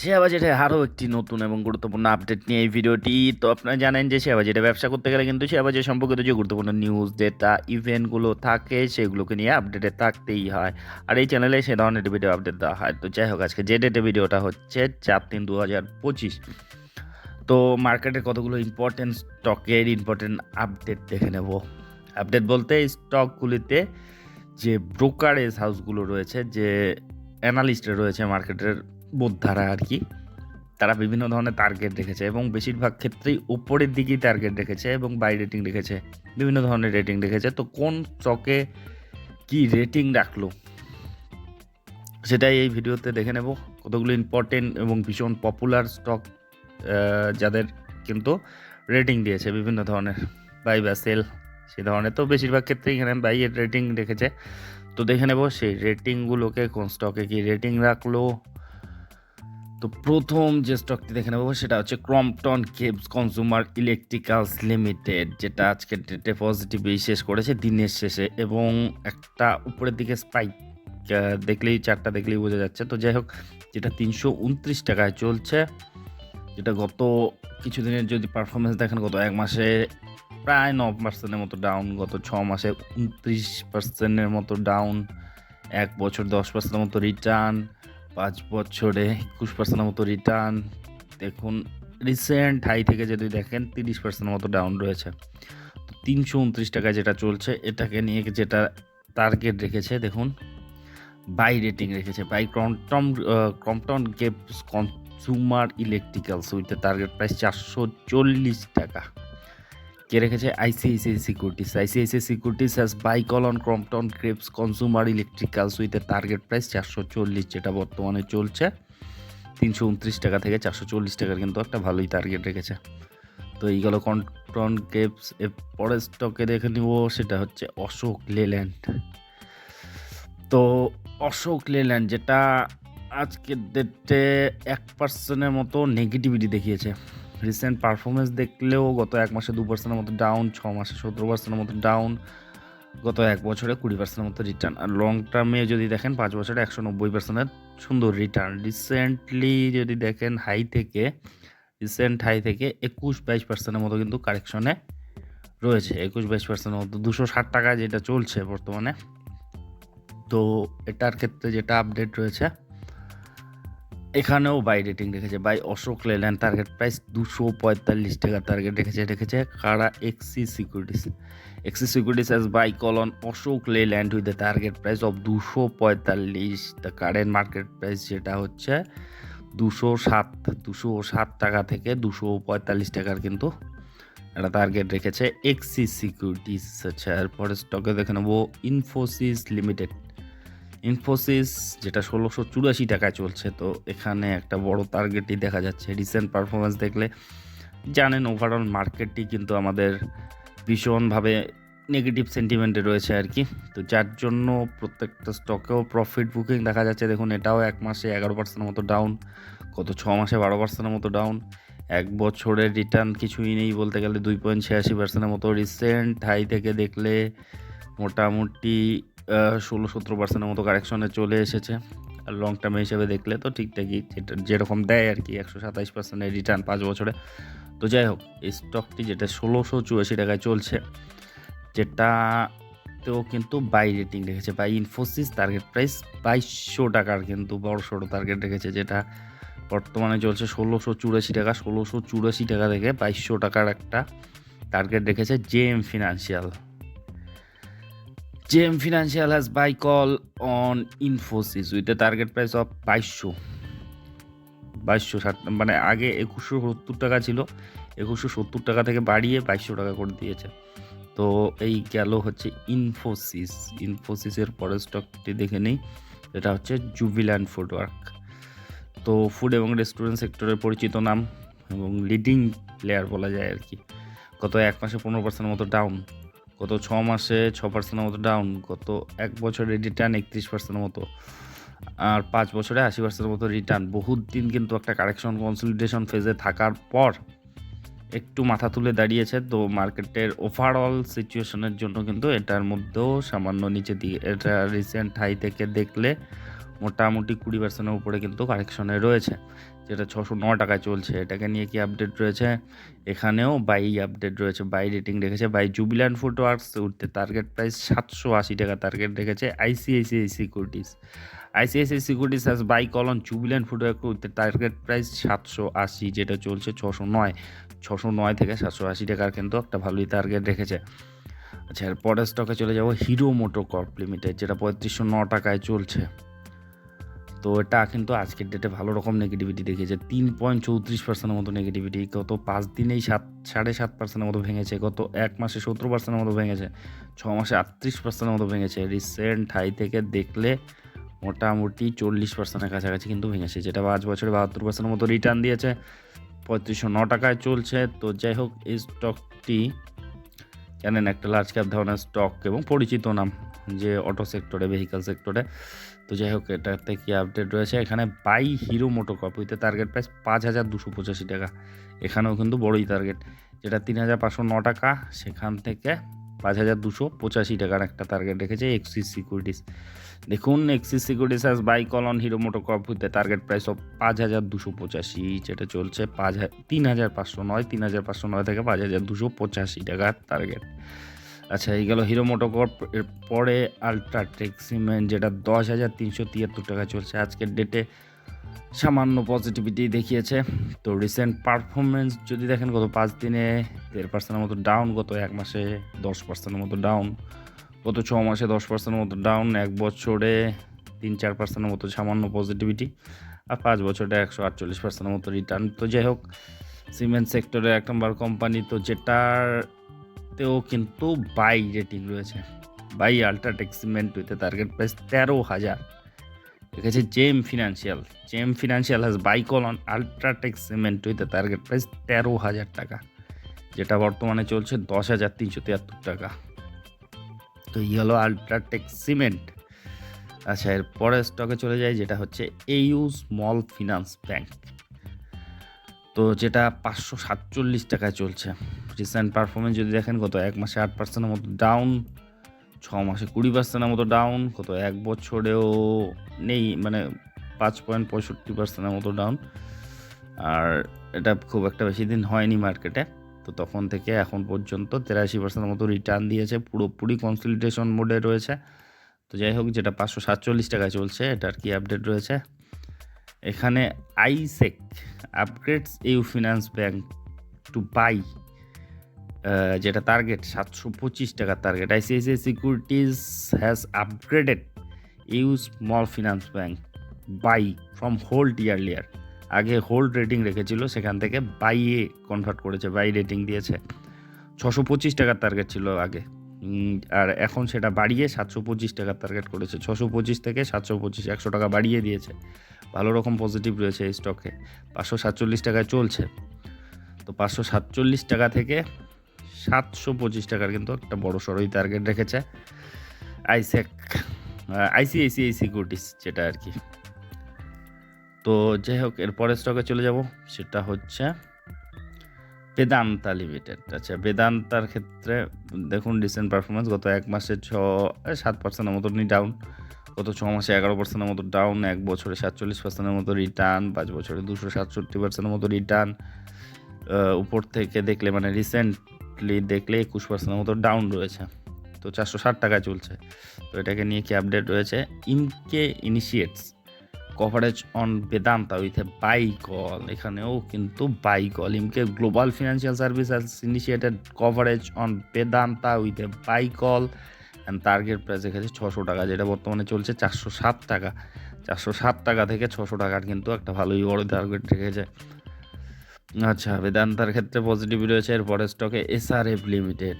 Share আরও একটি নতুন এবং গুরুত্বপূর্ণ আপডেট নিয়ে এই ভিডিওটি। তো আপনারা জানেন যে শেয়ার বাজারে ব্যবসা করতে গেলে কিন্তু শেয়ার বাজার সম্পর্কিত যে গুরুত্বপূর্ণ নিউজ ডেটা ইভেন্টগুলো থাকে, সেগুলোকে নিয়ে আপডেটে থাকতেই হয়। আর এই চ্যানেলে সে ধরনের ভিডিও আপডেট দেওয়া হয়। তো যাই হোক, আজকে যে ডেটে ভিডিওটা হচ্ছে চার তিন দু হাজার পঁচিশ। তো মার্কেটের কতগুলো ইম্পর্টেন্ট স্টকের ইম্পর্টেন্ট আপডেট দেখে নেব। আপডেট বলতে স্টকগুলিতে যে ব্রোকারেজ হাউসগুলো রয়েছে, যে অ্যানালিস্টরা রয়েছে মার্কেটের বোদ্ধারা আর কি তারা বিভিন্ন ধরনের টার্গেট রেখেছে এবং বেশিরভাগ ক্ষেত্রেই উপরের দিকেই টার্গেট রেখেছে এবং বাই রেটিং রেখেছে, বিভিন্ন ধরনের রেটিং রেখেছে। তো কোন স্টকে কি রেটিং রাখল, সেটাই এই ভিডিওতে দেখে নেব। কতগুলো ইম্পর্টেন্ট এবং ভীষণ পপুলার স্টক যাদের কিন্তু রেটিং দিয়েছে বিভিন্ন ধরনের বাই বা সেল সে ধরনের। তো বেশিরভাগ ক্ষেত্রে এখানে বাইয়ের রেটিং রেখেছে। তো দেখে নেব সেই রেটিংগুলোকে কোন স্টকে কি রেটিং রাখল তো প্রথম যে স্টকটি দেখে নেব সেটা হচ্ছে Crompton Greaves consumer electricals limited যেটা আজকের ডেটে পজিটিভই শেষ করেছে দিনের শেষে এবং একটা উপরের দিকে স্পাইক দেখলেই, চারটা দেখলেই বোঝা যাচ্ছে। তো যাই হোক, যেটা তিনশো উনত্রিশ টাকায় চলছে, যেটা গত কিছুদিনের যদি পারফরমেন্স দেখেন, গত এক মাসে প্রায় ন পার্সেন্টের মতো ডাউন গত ছ মাসে উনত্রিশ পার্সেন্টের মতো ডাউন এক বছর দশ পার্সেন্টের মতো রিটার্ন পাঁচ বছরে একুশ পার্সেন্টের মতো রিটার্ন দেখুন রিসেন্ট হাই থেকে যদি দেখেন, তিরিশ পার্সেন্টের মতো ডাউন রয়েছে। তো তিনশো উনত্রিশ টাকায় যেটা চলছে, এটাকে নিয়ে যেটা টার্গেট রেখেছে, দেখুন বাই রেটিং রেখেছে। Buy Crompton Crompton Greaves consumer electricals with target price চারশো চল্লিশ টাকা। কে রেখেছে? ICICI securities ICICI securities has buy call on Crompton Greaves consumer electricals with a target price চারশো চল্লিশ, যেটা বর্তমানে চলছে। তিনশো উনত্রিশ টাকা থেকে চারশো চল্লিশ টাকার কিন্তু একটা ভালোই টার্গেট রেখেছে। তো এই এইগুলো কন্ট্রন কেপস এর পরের স্টকে দেখে নিব, সেটা হচ্ছে অশোক লেল্যান্ড তো অশোক লেল্যান্ড যেটা আজকের ডেটে এক পার্সেন্টের মতো নেগেটিভিটি দেখিয়েছে। রিসেন্ট পারফরমেন্স দেখলেও গত এক মাসে দু পার্সেন্টের মতো ডাউন ছ মাসে সতেরো পার্সেন্টের মতো ডাউন গত এক বছরে কুড়ি পার্সেন্টের মতো রিটার্ন আর লং টার্মে যদি দেখেন পাঁচ বছরে একশো নব্বই পার্সেন্টের সুন্দর রিটার্ন রিসেন্টলি যদি দেখেন হাই থেকে রিসেন্ট হাই থেকে একুশ বাইশ পার্সেন্টের মতো কিন্তু কারেকশনে রয়েছে। একুশ বাইশ পার্সেন্টের মতো দুশো ষাট টাকা যেটা চলছে বর্তমানে। তো এটার ক্ষেত্রে যেটা আপডেট রয়েছে এখানেও বাই রেটিং রেখেছে। Buy Ashok Leyland target price দুশো পঁয়তাল্লিশ টাকা টার্গেট রেখেছে রেখেছে কারা Axis securities Axis securities has buy call on Ashok Leyland with the target price of দুশো পঁয়তাল্লিশ। দ্য কারেন্ট মার্কেট প্রাইস যেটা হচ্ছে দুশো সাত দুশো সাত টাকা থেকে দুশো পঁয়তাল্লিশ টাকার কিন্তু একটা টার্গেট রেখেছে এক্সি সিকিউরিটিস আচ্ছা এরপরে স্টকে দেখে নেব ইনফোসিস লিমিটেড ইনফোসিস যেটা ষোলোশো চুরাশি টাকায় চলছে, তো এখানে একটা বড় টার্গেটই দেখা যাচ্ছে। রিসেন্ট পারফরমেন্স দেখলে জানেন ওভারঅল মার্কেটটি কিন্তু আমাদের ভীষণভাবে নেগেটিভ সেন্টিমেন্টে রয়েছে আর কি। তো যার জন্য প্রত্যেকটা স্টকেও প্রফিট বুকিং দেখা যাচ্ছে। দেখুন, এটাও এক মাসে এগারো পার্সেন্টের মতো ডাউন গত ছ মাসে বারো পার্সেন্টের মতো ডাউন এক বছরের রিটার্ন কিছুই নেই বলতে গেলে, দুই পয়েন্ট ছিয়াশি পার্সেন্টের মতো। রিসেন্ট হাই থেকে দেখলে মোটামুটি ষোলো সতেরো পার্সেন্টের মতো কারেকশনে চলে এসেছে। আর লং টার্মে হিসেবে দেখলে তো ঠিকঠাকই যেটা যেরকম দেয় আর কি, একশো সাতাইশ পার্সেন্টের রিটার্ন পাঁচ বছরে। তো যাই হোক, এই স্টকটি যেটা ষোলোশো চুরাশি টাকায় চলছে যেটা যেটাতেও কিন্তু বাই রেটিং রেখেছে। বাই ইনফোসিস টার্গেট প্রাইস বাইশশো টাকার কিন্তু বড় সড়ো টার্গেট রেখেছে, যেটা বর্তমানে চলছে ষোলোশো চুরাশি টাকা। ষোলোশো চুরাশি টাকা থেকে বাইশশো টাকার একটা টার্গেট রেখেছে J M financial JM Financial has buy call on Infosys with a target price of বাইশশো। বাইশশো ষাট মানে আগে একুশশো সত্তর টাকা ছিল। একুশশো সত্তর টাকা থেকে বাড়িয়ে বাইশশো টাকা করে দিয়েছে। তো এই গেল হচ্ছে ইনফোসিস ইনফোসিসের পরের স্টকটি দেখে নিই। এটা হচ্ছে জুবিলান্ড ফুডওয়ার্ক তো ফুড এবং রেস্টুরেন্ট সেক্টরের পরিচিত নাম এবং লিডিং প্লেয়ার বলা যায় আর কি। গত এক মাসে পনেরো পার্সেন্ট মতো ডাউন গত ছ মাসে ছ পার্সেন্টের মতো ডাউন গত এক বছরে রিটার্ন একত্রিশ পার্সেন্টের মতো, আর পাঁচ বছরে আশি পার্সেন্টের মতো রিটার্ন বহুত দিন কিন্তু একটা কারেকশন কনসলিডেশন ফেজে থাকার পর একটু মাথা তুলে দাঁড়িয়েছে, তো মার্কেটের ওভারঅল সিচুয়েশনের জন্য কিন্তু এটার মধ্যেও সামান্য নিচে দিয়ে, এটা রিসেন্ট হাই থেকে দেখলে মোটামুটি কুড়ি পার্সেন্টের উপরে কিন্তু কারেকশনে রয়েছে। যেটা ছশো নয় টাকায় চলছে, এটাকে নিয়ে কি আপডেট রয়েছে? এখানেও বাই আপডেট রয়েছে বাই রেটিং রেখেছে বাই জুবিল্যান্ড ফুটওয়ার্কস উঠতে টার্গেট প্রাইস সাতশো আশি টাকা টার্গেট রেখেছে ICICI Securities ICICI Securities has buy call on Jubilant FoodWork উঠতে টার্গেট প্রাইস সাতশো আশি, যেটা চলছে ছশো নয় ছশো নয় থেকে সাতশো আশি টাকার কিন্তু একটা ভালোই টার্গেট রেখেছে। আচ্ছা এর পরের স্টকে চলে যাব হিরো মোটো কর্প লিমিটেড যেটা পঁয়ত্রিশশো ন টাকায় চলছে। তো এটা কিন্তু আজকের ডেটে ভালো রকম নেগেটিভিটি দেখিয়েছে। তিন পয়েন্ট চৌত্রিশ পার্সেন্টের মতো নেগেটিভিটি গত পাঁচ দিনেই সাত, সাড়ে সাত পার্সেন্টের মতো ভেঙেছে। গত এক মাসে সত্তর পার্সেন্টের মতো ভেঙেছে। ছ মাসে আটত্রিশ পার্সেন্টের মতো ভেঙেছে। রিসেন্ট হাই থেকে দেখলে মোটামুটি চল্লিশ পার্সেন্টের কাছাকাছি কিন্তু ভেঙেছে, যেটা পাঁচ বছরে বাহাত্তর পার্সেন্টের মতো রিটার্ন দিয়েছে। পঁয়ত্রিশশো ন টাকায় চলছে। তো যাই হোক, এই স্টকটি জানেন একটা লার্জ ক্যাপ ধরনের স্টক এবং পরিচিত নাম যে অটো সেক্টরে ভেহিক্যাল সেক্টরে তো যাই হোক, এটাতে কি আপডেট রয়েছে? এখানে বাই হিরো মোটো উইতে টার্গেট প্রাইস পাঁচ হাজার দুশো পঁচাশি টাকা। এখানেও কিন্তু বড়ই টার্গেট যেটা তিন হাজার পাঁচশো ন টাকা। সেখান থেকে পাঁচ হাজার দুশো পঁচাশি টাকার একটা টার্গেট রেখেছে এক্সিস সিকিউরিটিস দেখুন Axis securities has buy call on Hero moto corp উইতে target price of পাঁচ হাজার দুশো পঁচাশি, যেটা চলছে পাঁচ তিন হাজার পাঁচশো নয়, তিন হাজার পাঁচশো নয় থেকে পাঁচ হাজার দুশো পঁচাশি টাকার টার্গেট আচ্ছা এই গেল হিরো মোটোকর্প এর পরে আলট্রাটেক সিমেন্ট যেটা দশ হাজার তিনশো তিয়াত্তর টাকা চলছে। আজকের ডেটে সামান্য পজিটিভিটি দেখিয়েছে। তো রিসেন্ট পারফরমেন্স যদি দেখেন, গত পাঁচ দিনে দেড় পার্সেন্টের মতো ডাউন গত এক মাসে দশ পার্সেন্টের মতো ডাউন গত ছ মাসে দশ পার্সেন্টের মতো ডাউন এক বছরে তিন চার পার্সেন্টের মতো সামান্য পজিটিভিটি আর পাঁচ বছরে একশো আটচল্লিশ পার্সেন্টের মতো রিটার্ন তো যাই হোক সিমেন্ট সেক্টরে এক নম্বর কোম্পানি তো যেটার তেও কিন্তু বাই রেটিং রয়েছে। বাই আলট্রাটেক সিমেন্ট উইথে টার্গেট প্রাইস তেরো হাজার। রেখেছে JM financial JM financial has buy call on UltraTech cement উইথে target price তেরো হাজার টাকা, যেটা বর্তমানে চলছে দশ হাজার তিনশো তিয়াত্তর টাকা। তো এই হলো আলট্রাটেক সিমেন্ট আচ্ছা এর পরের স্টকে চলে যায় যেটা হচ্ছে এইউ স্মল ফিনান্স ব্যাংক তো যেটা পাঁচশো সাতচল্লিশ টাকায় চলছে। রিসেন্ট পারফরমেন্স যদি দেখেন, গত এক মাসে আট পার্সেন্টের মতো ডাউন ছ মাসে কুড়ি পার্সেন্টের মতো ডাউন কত এক বছরেও নেই মানে পাঁচ পয়েন্ট পঁয়ষট্টি পার্সেন্টের মতো ডাউন আর এটা খুব একটা বেশি দিন হয়নি মার্কেটে তো তখন থেকে এখন পর্যন্ত তেরাশি পার্সেন্টের মতো রিটার্ন দিয়েছে, পুরোপুরি কনসলিডেশন মোডে রয়েছে। তো যাই হোক, যেটা পাঁচশো সাতচল্লিশ টাকায় চলছে, এটার কি আপডেট রয়েছে? এখানে ISEC upgrades U finance bank to buy যেটা টার্গেট সাতশো পঁচিশ টাকার target ICICI securities has upgraded U small finance bank buy from hold earlier আগে হোল্ড রেটিং রেখেছিল, সেখান থেকে বাইয়ে কনভার্ট করেছে বাই রেটিং দিয়েছে। ছশো পঁচিশ টাকার টার্গেট ছিল আগে। আর এখন সেটা বাড়িয়ে সাতশো পঁচিশ টাকার টার্গেট করেছে। ছশো পঁচিশ থেকে সাতশো পঁচিশ, একশো টাকা বাড়িয়ে দিয়েছে। ভালো রকম পজিটিভ রয়েছে এই স্টকে পাঁচশো সাতচল্লিশ টাকায় চলছে। তো পাঁচশো সাতচল্লিশ টাকা থেকে সাতশো পঁচিশ টাকার কিন্তু একটা বড় সড়ই টার্গেট রেখেছে। আইসেক আইসিআইসিআই সিকিউরিটিস যেটা আর কি। তো যাই হোক, এর পরের স্টকে চলে যাব, সেটা হচ্ছে বেদান্তা লিমিটেড আচ্ছা বেদান্তার ক্ষেত্রে দেখুন রিসেন্ট পারফরমেন্স গত এক মাসে ছ সাত পার্সেন্টের মতনই ডাউন গত ছ মাসে এগারো পার্সেন্টের মতো ডাউন এক বছরে সাতচল্লিশ পার্সেন্টের মতো রিটার্ন পাঁচ বছরে দুশো সাতষট্টি পার্সেন্টের মতো রিটার্ন উপর থেকে দেখলে মানে রিসেন্টলি দেখলে একুশ পার্সেন্টের মতো ডাউন রয়েছে। তো চারশো ষাট টাকায় চলছে। তো এটাকে নিয়ে কি আপডেট রয়েছে? Emkay initiates coverage on Vedanta with a buy call এখানেও কিন্তু buy call Emkay global financial service has initiated coverage on Vedanta with a buy call and target price এখানে ছশো টাকা, যেটা বর্তমানে চলছে চারশো সাত টাকা। চারশো সাত টাকা থেকে ছশো টাকার কিন্তু একটা ভালোই বড় টার্গেট রেখেছে। আচ্ছা বেদান্তার ক্ষেত্রে পজিটিভ রয়েছে এরপরে স্টকে এসআরএফ লিমিটেড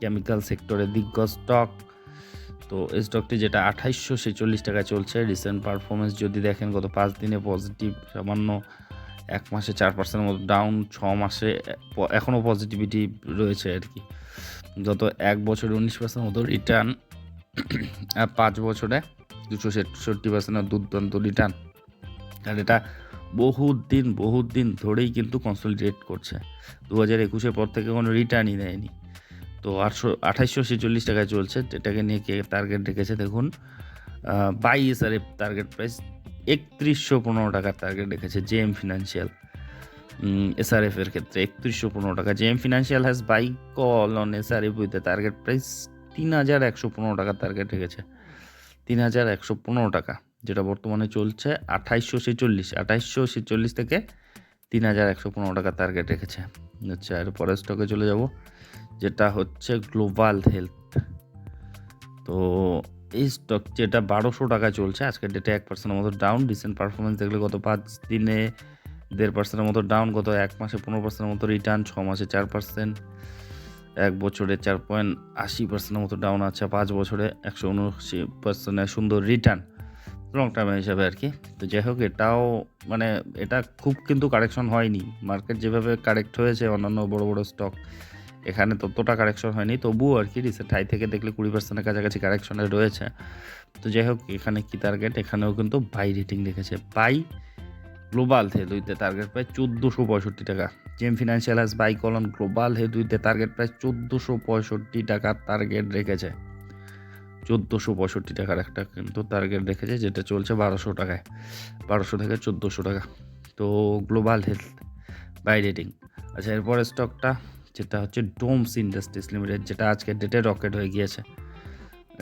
কেমিক্যাল সেক্টরে দিগ্গজ স্টক তো এই স্টকটি যেটা আঠাইশশো ছেচল্লিশ টাকায় চলছে। রিসেন্ট পারফরমেন্স যদি দেখেন, গত পাঁচ দিনে পজিটিভ সামান্য এক মাসে চার পার্সেন্টের মতো ডাউন ছ মাসে এখনও পজিটিভিটি রয়েছে আর কি। গত এক বছরে উনিশ পার্সেন্ট মতো রিটার্ন আর পাঁচ বছরে দুশো ছেষট্টি পার্সেন্টের দুর্দান্ত রিটার্ন আর এটা বহুত দিন বহুত দিন ধরেই কিন্তু কনসলিডেট করছে। দু হাজার একুশের পর থেকে কোনো রিটার্নই দেয়নি। তো আটশো, আঠাইশশো ছেচল্লিশ টাকায় চলছে। এটাকে নিয়ে কে টার্গেট রেখেছে দেখুন। বাইশ আর টার্গেট প্রাইস একত্রিশশো পনেরো টাকার টার্গেট রেখেছে জেএম ফিনান্সিয়াল এসআরএফ এর ক্ষেত্রে একত্রিশশো পনেরো টাকা। JM financial has buy call on SRF with target price তিন হাজার একশো পনেরো টাকার টার্গেট রেখেছে। তিন হাজার একশো পনেরো টাকা। যেটা বর্তমানে চলছে, আঠাইশশো ছেচল্লিশ। আঠাইশশো ছেচল্লিশ থেকে তিন হাজার একশো পনেরো টাকা টার্গেট রেখেছে। আচ্ছা পরের স্টকে চলে যাব, যেটা হচ্ছে গ্লোবাল হেলথ তো এই স্টক যেটা বারোশো টাকা চলছে, আজকের ডেটে এক পার্সেন্টের মতো ডাউন রিসেন্ট পারফরমেন্স দেখলে গত পাঁচ দিনে দেড় পার্সেন্টের মতো ডাউন গত এক মাসে পনেরো পার্সেন্টের মতো রিটার্ন ছ মাসে চার পার্সেন্ট এক বছরে চার পয়েন্ট আশি পার্সেন্টের মতো ডাউন আছে, পাঁচ বছরে একশো উনআশি পার্সেন্টের সুন্দর রিটার্ন লং টার্ম হিসাবে আর কি তো যাই হোক, এটাও মানে এটা খুব কিন্তু কারেকশন হয়নি। মার্কেট যেভাবে কারেক্ট হয়েছে, অন্যান্য বড় বড় স্টক এখানে ততটা কারেকশন হয়নি। তবুও আর কি রিসেন্ট হাই থেকে দেখলে কুড়ি পার্সেন্টের কাছাকাছি কারেকশনে রয়েছে। তো যাই হোক, এখানে কি টার্গেট এখানেও কিন্তু বাই রেটিং রেখেছে। বাই গ্লোবাল হেদুইতে টার্গেট প্রায় চোদ্দোশো পঁয়ষট্টি টাকা। JM financial has buy call on global হেদুইতে target প্রায় চোদ্দোশো পঁয়ষট্টি টাকার টার্গেট রেখেছে। চোদ্দোশো পঁয়ষট্টি টাকার একটা কিন্তু টার্গেট রেখেছে যেটা চলছে বারোশো টাকায়। বারোশো থেকে চোদ্দোশো টাকা। তো গ্লোবাল হেলথ বাই রেটিং আচ্ছা এরপরে স্টকটা যেটা হচ্ছে ডোমস ইন্ডাস্ট্রিজ লিমিটেড যেটা আজকের ডেটে রকেট হয়ে গিয়েছে।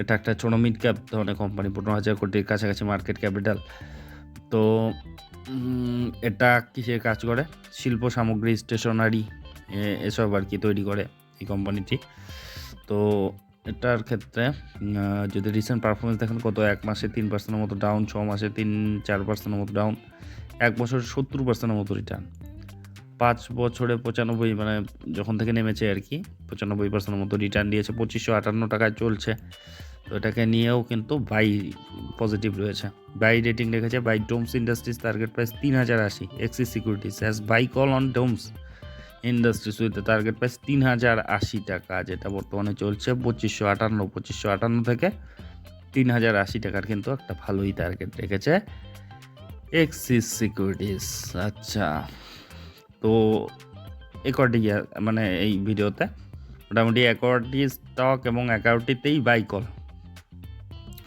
এটা একটা ছোটো মিড ক্যাপ ধরনের কোম্পানি পনেরো হাজার কোটির কাছাকাছি মার্কেট ক্যাপিটাল তো এটা কিসের কাজ করে? শিল্প সামগ্রী স্টেশনারি এসব আর কি তৈরি করে এই কোম্পানিটি তো এটার ক্ষেত্রে যদি রিসেন্ট পারফরমেন্স দেখেন কত এক মাসে তিন পার্সেন্টের মতো ডাউন ছ মাসে তিন, চার পার্সেন্টের মতো ডাউন এক বছর সত্তর পার্সেন্টের মতো রিটার্ন পাঁচ বছরে পঁচানব্বই মানে যখন থেকে নেমেছে আর কি, পঁচানব্বই পার্সেন্টের মতো রিটার্ন দিয়েছে, পঁচিশশো আটান্ন টাকায় চলছে। তো এটাকে নিয়েও কিন্তু বাই পজিটিভ রয়েছে। বাই রেটিং রেখেছে buy Doms industries target price তিন হাজার আশি Axis securities has buy call on Doms industries with target price তিন হাজার আশি টাকা, যেটা বর্তমানে চলছে পঁচিশশো আটান্ন পঁচিশশো আটান্ন থেকে তিন হাজার আশি টাকার কিন্তু একটা ভালোই টার্গেট রেখেছে এক্সিস সিকিউরিটিস আচ্ছা তো একটি মানে এই ভিডিওতে মোটামুটি এগারোটি স্টক এবং এগারোটিতেই বাই কল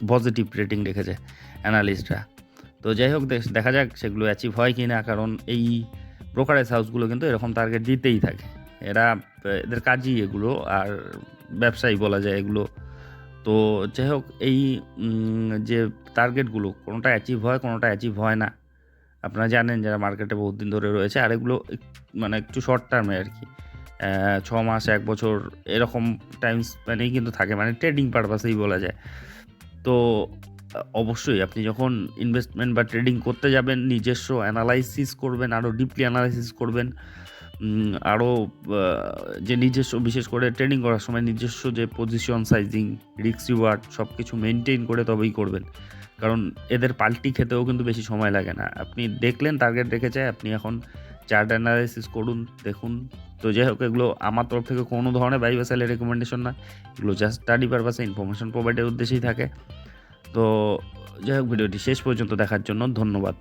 পজিটিভ রেটিং রেখেছে অ্যানালিস্টরা তো যাই হোক, দেখা যাক সেগুলো অ্যাচিভ হয় কি না কারণ এই ব্রোকারেজ হাউসগুলো কিন্তু এরকম টার্গেট দিতেই থাকে। এরা, এদের কাজই এগুলো, আর ব্যবসায়ী বলা যায় এগুলো। তো যাই হোক, এই যে টার্গেটগুলো কোনোটা অ্যাচিভ হয়, কোনোটা অ্যাচিভ হয় না। আপনারা জানেন যারা মার্কেটে বহুত দিন ধরে রয়েছে, আর এগুলো মানে একটু শর্ট টার্মে আর কি। ছ মাস, এক বছর, এরকম টাইম স্প্যানেই কিন্তু থাকে মানে ট্রেডিং পারপাসেই বলা যায়। তো অবশ্যই আপনি যখন ইনভেস্টমেন্ট বা ট্রেডিং করতে যাবেন, নিজস্ব অ্যানালাইসিস করবেন আরও ডিপলি অ্যানালাইসিস করবেন আরও যে নিজস্ব, বিশেষ করে ট্রেডিং করার সময় নিজস্ব যে পজিশন সাইজিং রিক্স রিওয়ার্ড সব কিছু মেনটেন করে তবেই করবেন। কারণ এদের পাল্টি খেতেও কিন্তু বেশি সময় লাগে না। আপনি দেখলেন টার্গেট রেখেছে, আপনি এখন চার্ট অ্যানালাইসিস করুন, দেখুন। তো যাই হোক, এগুলো আমার তরফ থেকে কোনো ধরনের বাই রেকমেন্ডেশন না। এগুলো জাস্ট স্টাডি পারপাসে ইনফরমেশন প্রোভাইডের উদ্দেশ্যেই থাকে। তো যাই হোক ভিডিওটি শেষ পর্যন্ত দেখার জন্য ধন্যবাদ।